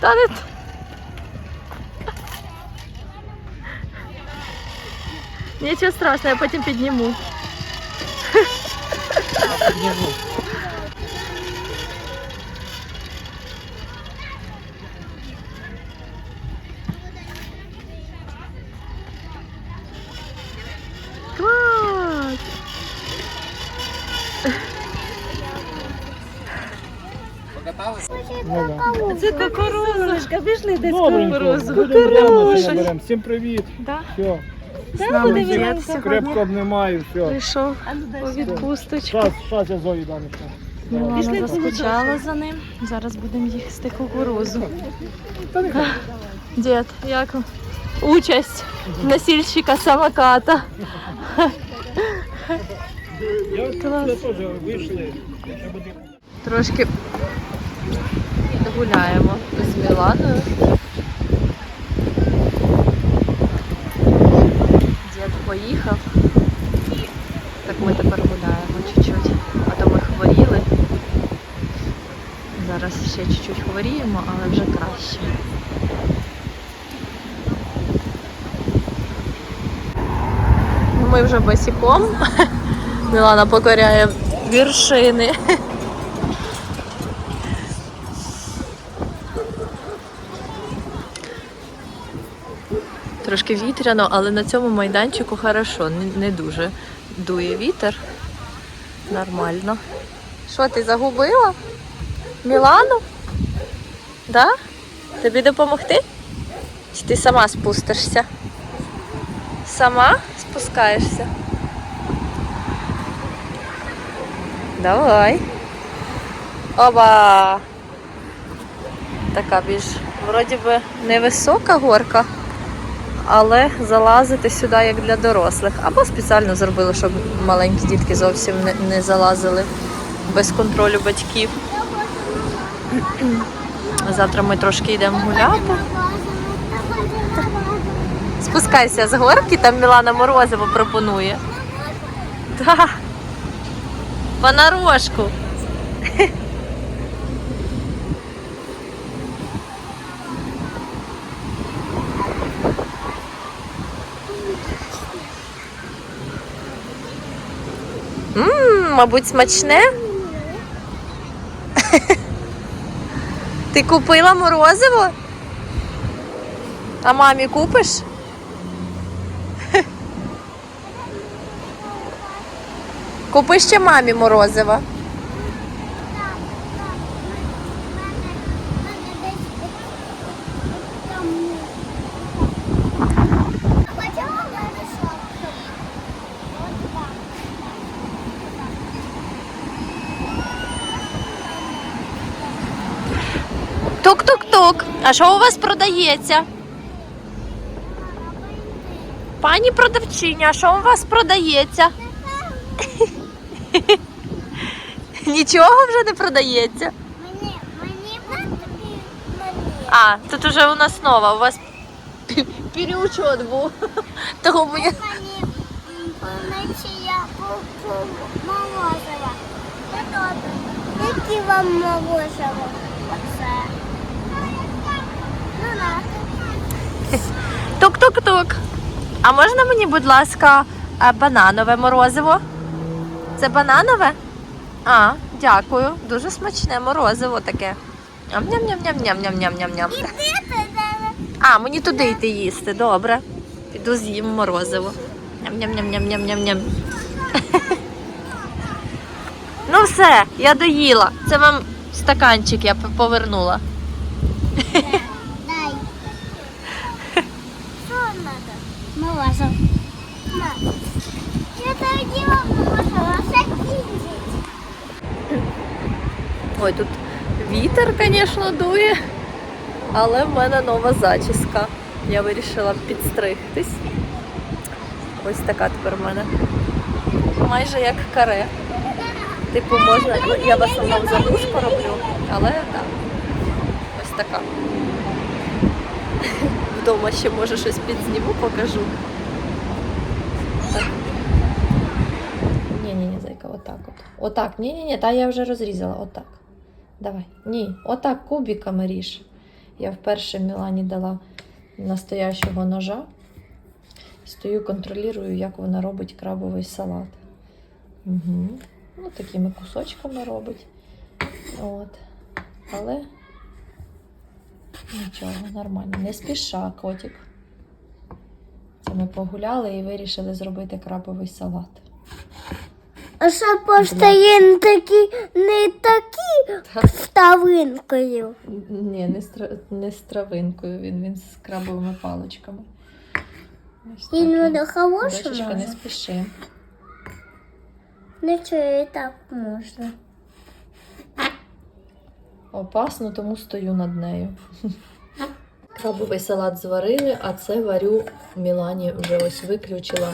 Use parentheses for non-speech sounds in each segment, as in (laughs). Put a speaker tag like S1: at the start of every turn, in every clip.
S1: Та не... т- Нічого страшного, я потім підніму. Клас! Кукурузочка, десь кукурузу.
S2: Всім привіт.
S1: Да.
S2: Все,
S1: З нами дід сьогодні
S2: крепко обнімаю, все.
S1: прийшов у відпусточку.
S2: Щас, щас я Зої дам. ще.
S1: Мілана заскучала за ним. Зараз будемо їсти кукурузу.
S2: Та.
S1: Дід, як участь носильщика самоката.
S2: Я
S1: Клас.
S2: я теж вийшли.
S1: Трошки гуляємо з Міланою. Дід поїхав. Так ми тепер гуляємо чуть-чуть. А то ми хворіли. Зараз ще чуть-чуть хворіємо, але вже краще. Ми вже босиком. (laughs) Мілана покоряє віршини. (laughs) Трошки вітряно, але на цьому майданчику хорошо, не, дуже дує вітер. Нормально. Що, ти загубила? Мілану? Да? Тобі допомогти? Чи ти сама спустишся? Сама спускаєшся? Давай. Оба! Така більш вроді би невисока горка, але залазити сюди як для дорослих. Або спеціально зробили, щоб маленькі дітки зовсім не, не залазили без контролю батьків. (clears throat) Завтра ми трошки йдемо гуляти. Спускайся з горки, там Мілана Морозова пропонує. (laughs) Так. Понарошку. Мабуть, смачне. Ти купила морозиво? А мамі купиш? Купи ще мамі морозиво. Тук-тук-тук. А що у вас продається? Пані продавчиня, а що у вас продається? (laughs) Нічого вже не продається. А, тут уже у нас нова. У вас переучет був. (laughs) Того мені.
S3: Вночі я. Ну. Які вам морозиво? Оце. (laughs)
S1: Тук-тук-тук. А можна мені, будь ласка, е, бананове морозиво? Це бананове? А, дякую. Дуже смачне морозиво таке. Ням-ням-ням-ням-ням-ням-ням-ням. А, мені туди йти їсти, добре. Піду з'їм морозиво. Ням-ням-ням-ням-ням-ням. (laughs) Ну все, я доїла. Це вам стаканчик я повернула. (laughs)
S3: Дай. Що надо? Морозиво. На. Я тоді вам морозиво. Все кінчить.
S1: Ой, тут вітер, звісно, дує, але в мене нова зачіска. Я вирішила підстригтись. Ось така тепер в мене. Майже як каре. Типу, можна, ну, я в основному задушку роблю, але так. Ось така. Вдома ще може щось підзніму, покажу. Ні-ні-ні, зайка, отак от. Отак, ні-ні-ні, та я вже розрізала, отак. Давай. Ні, отак кубиками ріж. Я вперше Мілані дала настоящого ножа. Стою, контролюю, як вона робить крабовий салат. Угу. Ну, такими кусочками робить. От. Але нічого, нормально. Не спіша, котик. Це ми погуляли і вирішили зробити крабовий салат.
S3: А що постає не такі, не такі вставинкою.
S1: Ні, не з, тра- не з травинкою, він, він з крабовими паличками. Ось
S3: Він буде хороший
S1: Дочечка, не
S3: може?
S1: спіши.
S3: Нічого і так можна.
S1: Опасно, тому стою над нею. Крабовий салат зварили, а це варю Мілані вже ось виключила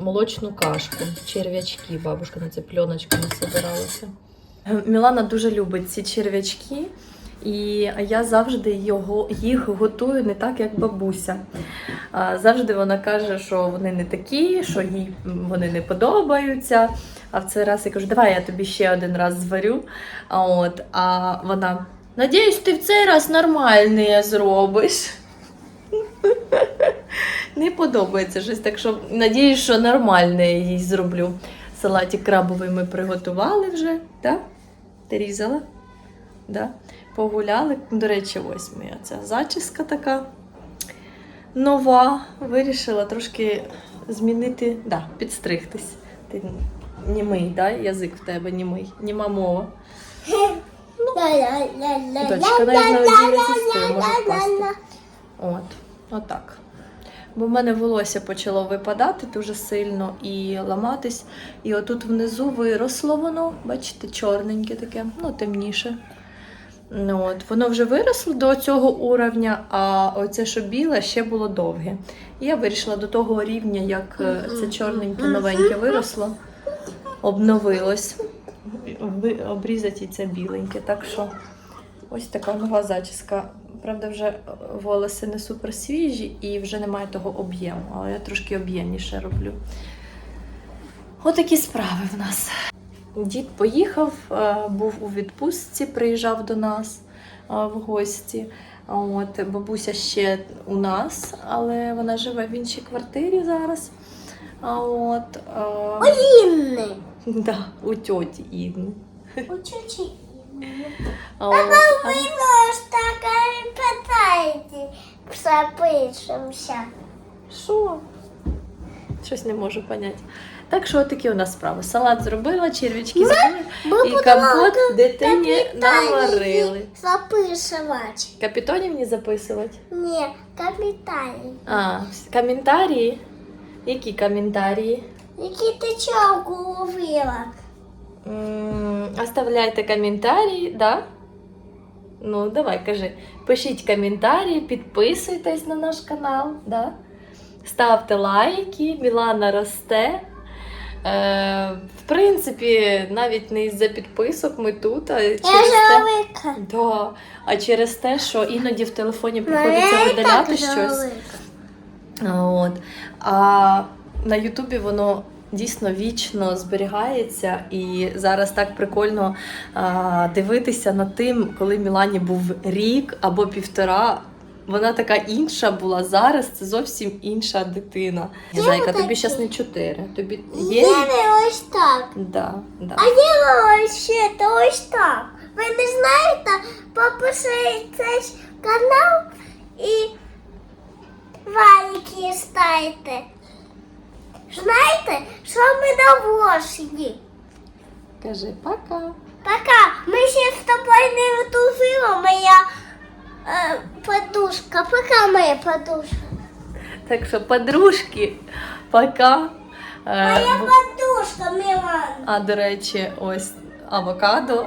S1: молочну кашку. Черв'ячки. Бабушка на це пленочками собиралася. Мілана дуже любить ці черв'ячки, і я завжди його, їх готую не так, як бабуся. Завжди вона каже, що вони не такі, що їй вони не подобаються. А в цей раз я кажу, давай я тобі ще один раз зварю. А, от, а вона, надіюсь, ти в цей раз нормальне зробиш. Не подобається щось, так що надіюсь, що нормальне я їй зроблю. Салатик крабовий ми приготували вже, так? Ти різала? Да? Погуляли. До речі, ось моя ця зачіска така нова. Вирішила трошки змінити, да, підстригтись. Ти німий, да? язик в тебе німий, німа мова. Дочка, навіть на одній зі може впасти. От, отак. Бо в мене волосся почало випадати дуже сильно і ламатись. І отут внизу виросло воно, бачите, чорненьке таке, ну темніше. Ну, от, воно вже виросло до цього уровня, а оце, що біле, ще було довге. І я вирішила до того рівня, як е, це чорненьке новеньке виросло, обновилось. Ви- Обрізати і це біленьке. Так що ось така нова зачіска. Правда, вже волоси не супер свіжі і вже немає того об'єму, але я трошки об'ємніше роблю. Отакі справи в нас. Дід поїхав, е, був у відпустці, приїжджав до нас е, в гості. От, бабуся ще у нас, але вона живе в іншій квартирі зараз. От, е,
S3: Інни. (laughs)
S1: да, у тьоті Інни.
S3: У чучі.
S1: А
S3: Ви ж так і питаєте. Запишемося.
S1: Що? Щось не можу поняти. Так що такі у нас справи. Салат зробила, червячки зробили
S3: Ми
S1: і компот дитині наварили.
S3: записувати.
S1: Капітонівні записувати?
S3: Ні, капітальні.
S1: А, коментарі? Які коментарі?
S3: Які ти чого ловила?
S1: Оставляйте коментарі, да? Ну, давай, кажи. Пишіть коментарі, підписуйтесь на наш канал, да? ставте лайки, Мілана росте. Е, в принципі, навіть не із-за підписок ми тут, а через те, да, а через те, що іноді в телефоні
S3: Ну,
S1: приходиться видаляти щось. От. А на Ютубі воно дійсно вічно зберігається, і зараз так прикольно а, дивитися над тим, коли Мілані був рік або півтора. Вона така інша була зараз. Це зовсім інша дитина. Зайка, тобі зараз не чотири. Тобі
S3: Є не ось так.
S1: Да, да.
S3: А є ось ще, то ось так. Ви не знаєте, попишіть канал і валіки ставте. Знаєте, що ми Волошині?
S1: Кажи пока.
S3: Пока. Ми ще з тобою не витужила моя е, подушка. Пока моя подушка.
S1: Так що, подружки, пока. Е,
S3: Моя
S1: бу-
S3: подушка, Мілана.
S1: А до речі, ось авокадо.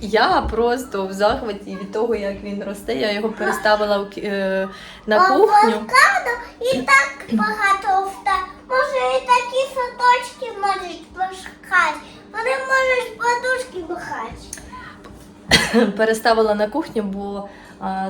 S1: Я просто в захваті від того, як він росте. Я його переставила в е, на кухню.
S3: Авокадо і так багато вста. Може і такі садочки можуть пошукати. Вони можуть подушки махати. (laughs)
S1: переставила на кухню, бо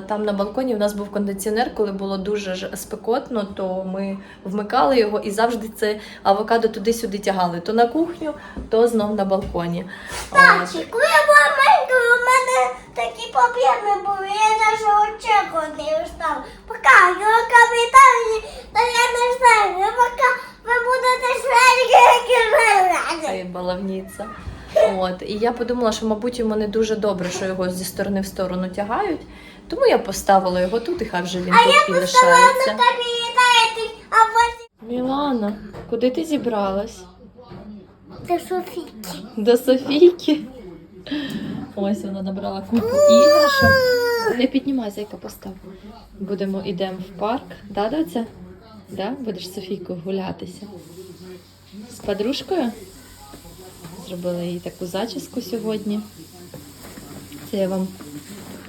S1: там на балконі в нас був кондиціонер, коли було дуже спекотно, то ми вмикали його і завжди це авокадо туди-сюди тягали. То на кухню, то знов на балконі.
S3: Татчик, коли ну, я була маленькою, у мене такі проблеми були, я навіть
S1: очеку
S3: не встав. Пока я капітані, та я не встав, поки ви будете швидкі, як
S1: і Балавніця. От. І я подумала, що, мабуть, йому не дуже добре, що його зі сторони в сторону тягають. Тому я поставила його тут, і хай вже він тут і лишається. Мілана, куди ти зібралась?
S3: це Софійки.
S1: До Софійки. Ось вона набрала купу іграшок. Не піднімай, зайка постав. Будемо ідемо в парк. Да, доця? Да? Будеш з Софійкою гулятися. З подружкою? Зробила їй таку зачіску сьогодні. Це я вам.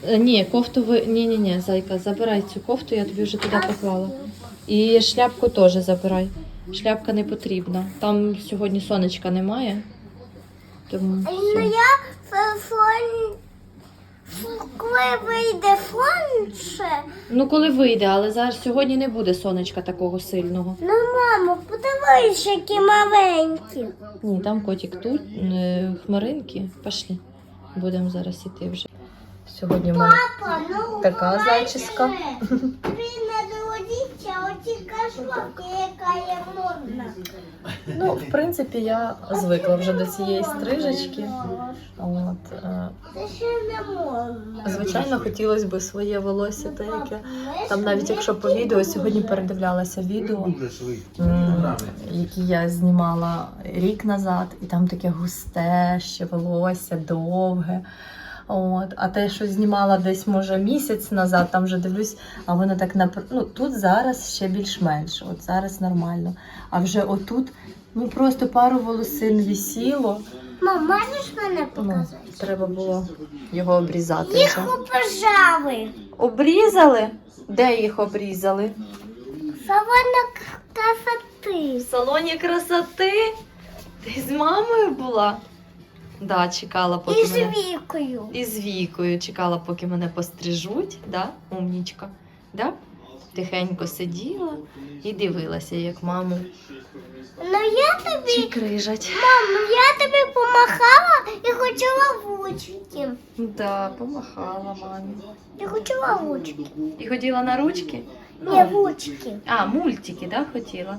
S1: Е, Ні, кофту ви. Ні, ні, ні, зайка, забирай цю кофту, я тобі вже туди поклала. І шляпку теж забирай. Шляпка не потрібна. Там сьогодні сонечка немає. Тому
S3: Ну
S1: все.
S3: я фон. Коли вийде сонце,
S1: Ну, коли вийде, але зараз сьогодні не буде сонечка такого сильного.
S3: ну мамо, подивись, які маленькі.
S1: Ні, там котик тут, е, хмаринки. Пошли. Будемо зараз іти вже. Сьогодні в мене
S3: ну
S1: Така зачіска.
S3: же. Ти не доводиться, оці кашлаки, яка є модна.
S1: Ну, в принципі, я звикла вже до цієї стрижечки. От, е,
S3: Це ще не модно.
S1: звичайно, хотілося б своє волосся, те, яке там навіть якщо по відео сьогодні передивлялася відео, м, які я знімала рік назад, і там таке густе ще волосся, довге. От, а те, що знімала десь, може, місяць назад, там вже дивлюсь, а воно так напр... ну, тут зараз ще більш-менш, от зараз нормально. А вже отут ну просто пару волосин висіло.
S3: Мам, можеш мене
S1: Ну, треба було його обрізати.
S3: Їх пожави.
S1: Обрізали? Де їх обрізали? В
S3: красоти.
S1: салоні красоти. Ти з мамою була? Да, чекала, поки
S3: І з
S1: мене.
S3: вікою.
S1: І з вікою чекала, поки мене пострижуть, да? Умнічка. Да? Тихенько сиділа і дивилася, як маму
S3: Ну я тобі,
S1: чикрижать.
S3: мам, ну я тобі помахала і хотіла вучки.
S1: Да, помахала мамі.
S3: Я хотіла вучки.
S1: І хотіла на ручки?
S3: Ні, вучки.
S1: А, мультики, да, хотіла?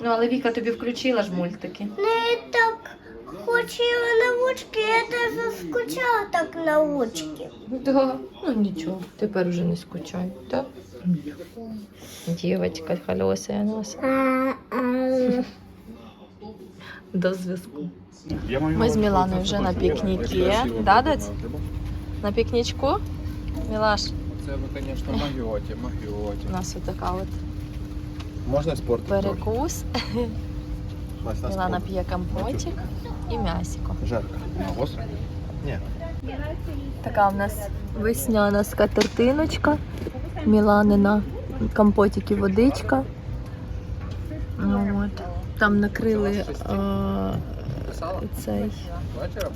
S1: Ну, але Віка тобі включила ж мультики.
S3: Ну так хотіла на вучки, я теж заскучала так на вучки.
S1: Да. Ну нічого, тепер вже не скучай, так? Дівочка холосая нас. До зв'язку. Ми з Міланою вже на пікнікі. Да, дать? На пікнічку? Мілаш,
S4: Це ви, звісно, магіоті, магіоті.
S1: у нас отака от
S4: Можна спорт?
S1: перекус. Мілана п'є компотик і м'ясико.
S4: Жарко. Гостро? Ні.
S1: Така в нас весняна скатертиночка, Міланина компотик і водичка. Ну, От. Там накрили е, цей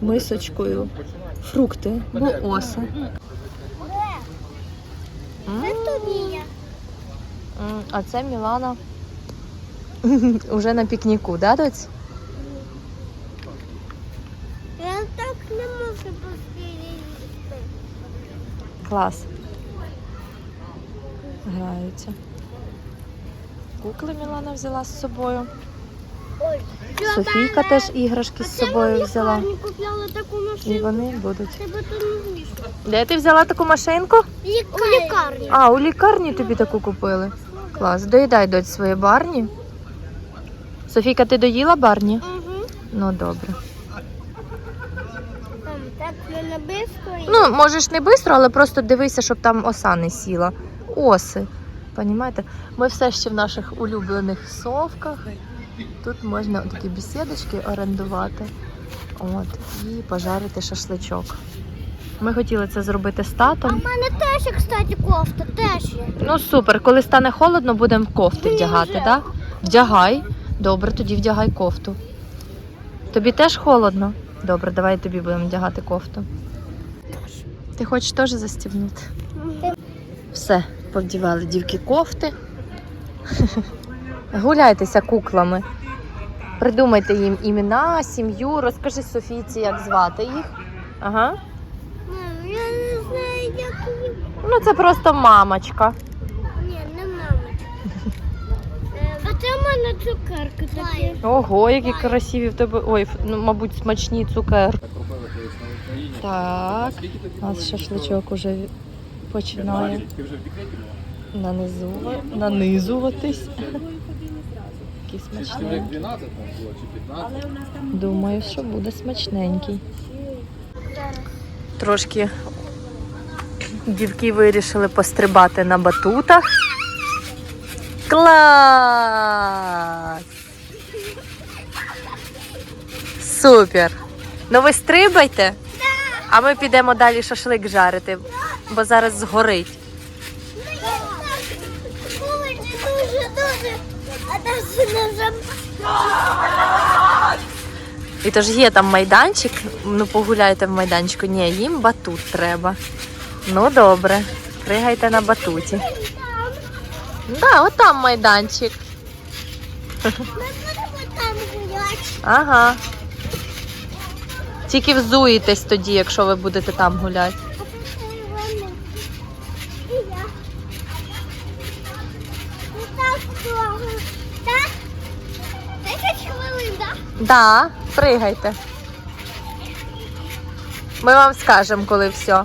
S1: мисочкою фрукти, ну
S3: тобі я.
S1: М, А це Мілана (laughs) уже на пікніку, да, доць?
S3: Я так не можу посидіти.
S1: Клас. Граються. Кукли Мілана взяла з собою.
S3: Ой,
S1: Софійка теж іграшки з собою взяла. І вони будуть. Де ти взяла таку машинку?
S3: У лікарні.
S1: А, у лікарні тобі таку купили. Клас. Доїдай доць свої барні. Софійка, ти доїла барні?
S3: Угу.
S1: Ну добре.
S3: Там так не.
S1: Ну, можеш не швидко, але просто дивися, щоб там оса не сіла. Оси. Понімаєте? Ми все ще в наших улюблених совках. Тут можна такі бесідочки орендувати. От, і пожарити шашличок. Ми хотіли це зробити з
S3: А в мене теж, є, кстати, кофта, теж є.
S1: Ну супер, коли стане холодно, будемо кофти вдягати, так? Да? Вдягай. Добре, тоді вдягай кофту. Тобі теж холодно? Добре, давай тобі будемо вдягати кофту. Ти хочеш теж застібнути? Все, повдівали дівки кофти. (laughs) Гуляйтеся куклами. Придумайте їм імена, сім'ю, розкажи Софійці, як звати їх. Ага.
S3: Мам, я не знаю, як її.
S1: Ну, це просто мамочка.
S3: Ні, не мама. Е, А це в мене цукерки такі.
S1: Ого, які красиві в тебе. Ой, ну, мабуть, смачні цукер.
S4: Так
S1: У нас шашличок уже починає
S4: Ти вже в декреті була?
S1: нанизува- нанизуватись. Який
S4: Чи вже
S1: смачний.
S4: 12 там було, чи 15?
S1: Думаю, що буде смачненький. Трошки дівки вирішили пострибати на батутах. Клас! Супер! Ну ви стрибайте, а ми підемо далі шашлик жарити, бо зараз згорить. І тож є там майданчик, ну погуляйте в майданчику. Ні, їм батут треба. Ну добре, пригайте на батуті. Да, от там майданчик.
S3: Ми будемо там гуляти.
S1: Ага. Тільки взуєтесь тоді, якщо ви будете там гуляти.
S3: Так. Так? 10 хвилин, так?
S1: Да, пригайте. Ми вам скажемо, коли все.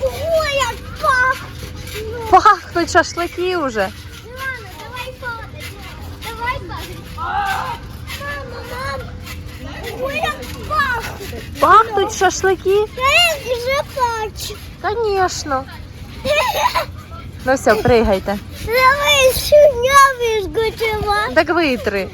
S3: Ого, як пахне.
S1: Пахнуть шашлики вже.
S3: Милана, давай фоточку. Давай фоточку. Мама, мам. Ого, як пахне.
S1: Пахнуть шашлики?
S3: Я вже.
S1: Звісно. (laughs) Ну все, пригайте.
S3: Давай.
S1: Так витри.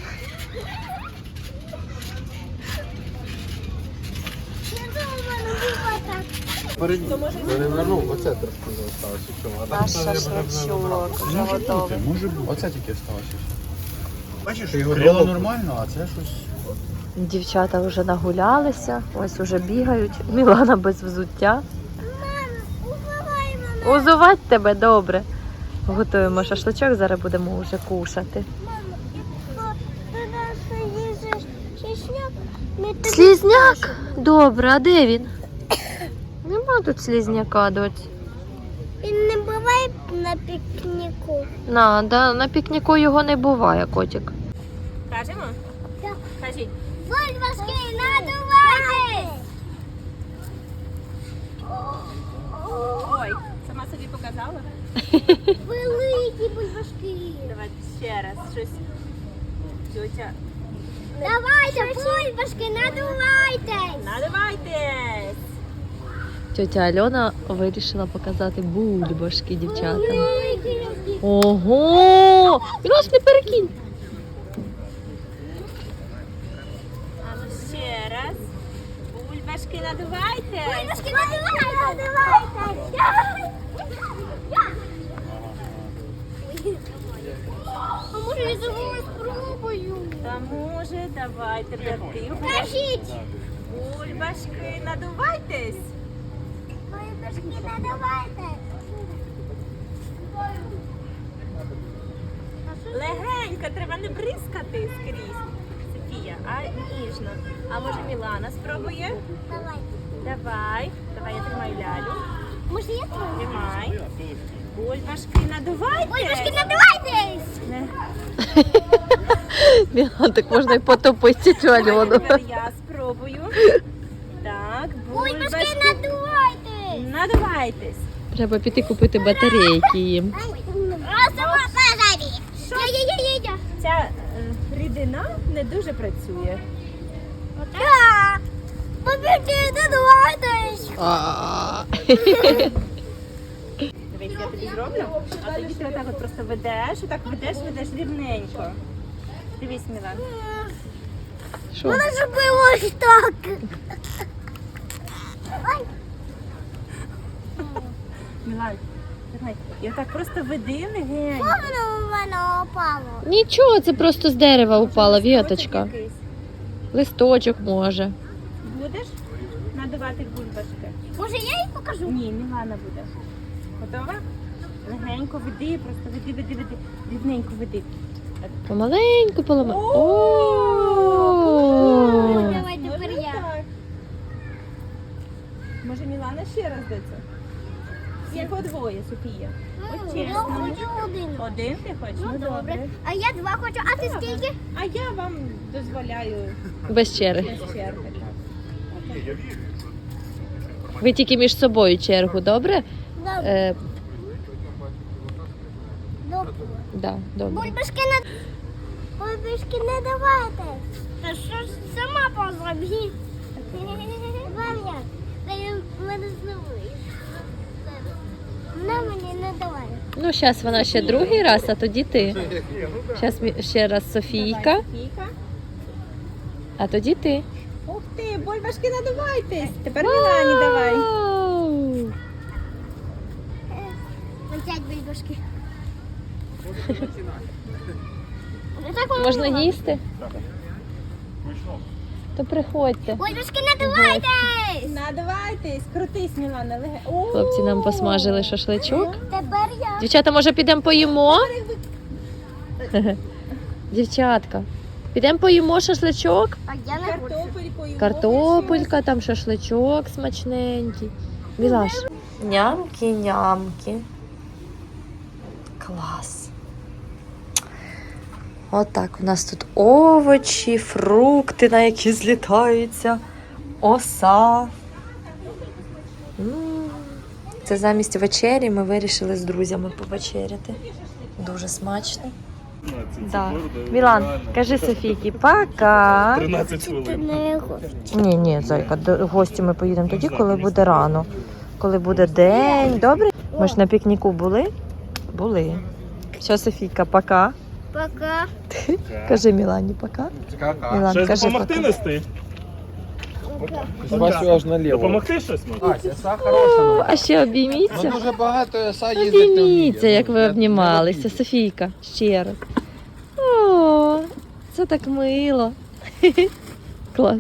S4: Перевернув, оце трошки залишилося. Чому? А
S1: Наш
S4: так,
S1: шашличок вже готовий.
S4: Може бути. Оце тільки сталося.
S2: Бачиш,
S4: Його
S2: крило
S4: нормально, а це щось.
S1: Дівчата вже нагулялися, ось уже бігають. (laughs) Мілана без взуття.
S3: Мама, мене.
S1: Узувати тебе добре. Готуємо шашличок, зараз будемо вже кушати. Слізняк? Добре, а де він? Нема тут слізняка, доць.
S3: Він не буває на пікніку.
S1: На, да, на пікніку його не буває, котик.
S5: Кажемо?
S3: Бульбашки, надувайтесь!
S5: Ой, сама собі показала?
S3: Великі бульбашки.
S5: Давай ще раз щось. Тетя.
S3: Давайте, бульбашки, надувайтесь!
S5: Надавайтесь!
S1: Тетя Альона вирішила показати бульбашки дівчатам.
S3: Великі.
S1: Ого! Мілаш, не перекинь.
S5: А ну ще раз. Бульбашки надувайте.
S3: Бульбашки, надувайте! Надувайте! А може я забула спробую?
S5: Та може, давайте.
S3: Кажіть!
S5: Бульбашки надувайтесь.
S3: Бульбашки, надувайте!
S5: Легенько, треба не бризкати скрізь. Софія, а ніжно. А може Мілана спробує?
S3: Давайте.
S5: Давай. Давай, я тримаю лялю.
S3: Може я твою?
S5: Тримай. Бульбашки надувайте.
S3: Бульбашки, надувайтесь!
S5: Не. (laughs)
S1: Мілана, так можна і потопити тетю Альону.
S5: Тепер я спробую. Так,
S3: Бульбашки,
S5: бульбашки.
S3: надувайтесь!
S5: Надувайтесь.
S1: Треба піти купити батарейки їм.
S5: Ця рідина не дуже працює.
S3: Так! Надувайтесь!
S5: Дивись, я тобі зроблю, а тоді ти отак от просто ведеш, отак ведеш, ведеш рівненько. Дивись, Мілан.
S1: Що?
S3: Вона зробила ось так!
S5: Мілан, давай. І отак просто веди легенько.
S3: воно у мене опало.
S1: Нічого, це просто з дерева упала віточка.
S5: якийсь.
S1: Листочок може.
S5: Будеш надавати бульбашки?
S3: Може я їй покажу?
S5: Ні, Мілана буде. Готова? Легенько веди, просто веди, веди, веди. Рівненько веди.
S1: Помаленьку, поламай.
S5: О!
S3: Давай тепер я.
S5: Може Мілана ще раз до? Всі по двоє, Софія. От
S3: Я
S5: чесно.
S3: хочу один.
S5: Один ти хочеш? Ну добре.
S3: А я два хочу. А ти скільки?
S5: А я вам дозволяю
S1: Без черги.
S5: без черги.
S1: Ви тільки між собою чергу, добре?
S3: Добре.
S1: Е,
S3: Добре.
S1: да, добре.
S3: Бульбашки не... Бульбашки не давайте. Та що ж сама позробіть? Вам як? Та я мене знову. На мені не давай.
S1: Ну, зараз вона ще другий раз, а тоді ти. Зараз ще раз Софійка,
S5: Софійка.
S1: а тоді ти.
S5: Ух ти, бульбашки надувайтесь. Тепер Мілані давай.
S1: Вау! (laughs)
S3: Летять бульбашки. Так
S1: Можна їсти? То приходьте.
S3: Давайте!
S5: Надувайтесь, крутись, Мілана. леге- О!
S1: Хлопці нам посмажили шашличок.
S3: Тепер я.
S1: Дівчата, може підемо поїмо? (laughs) Дівчатка, підемо поїмо шашличок?
S3: А я не хочу.
S5: Картопельку і
S1: Картопелька, там шашличок смачненький. Мілаш. Нямки, нямки. Клас. Отак у нас тут овочі, фрукти, на які злітаються, оса. Це замість вечері ми вирішили з друзями повечеряти. Дуже смачно. Да. Мілан, кажи Софійки, пока.
S2: 13 хвилин.
S1: Ні, ні, зайка, до гості ми поїдемо тоді, коли буде рано. Коли буде день, добре? Ми ж на пікніку були? Були. Все, Софійка, пока.
S3: Пока. (laughs)
S1: Кажи Мілані, пока. Мілан,
S2: Щось
S1: кажи
S2: допомогти
S1: пока.
S2: нести?
S4: Бачу аж наліво.
S2: Допомогти щось може?
S4: А, яса хороша. ну.
S1: А ще
S4: Ну
S1: обійміться.
S4: дуже багато не вміє.
S1: Обійміться, як ви обнімалися, Софійка, ще раз. О, це так мило. (laughs) Клас.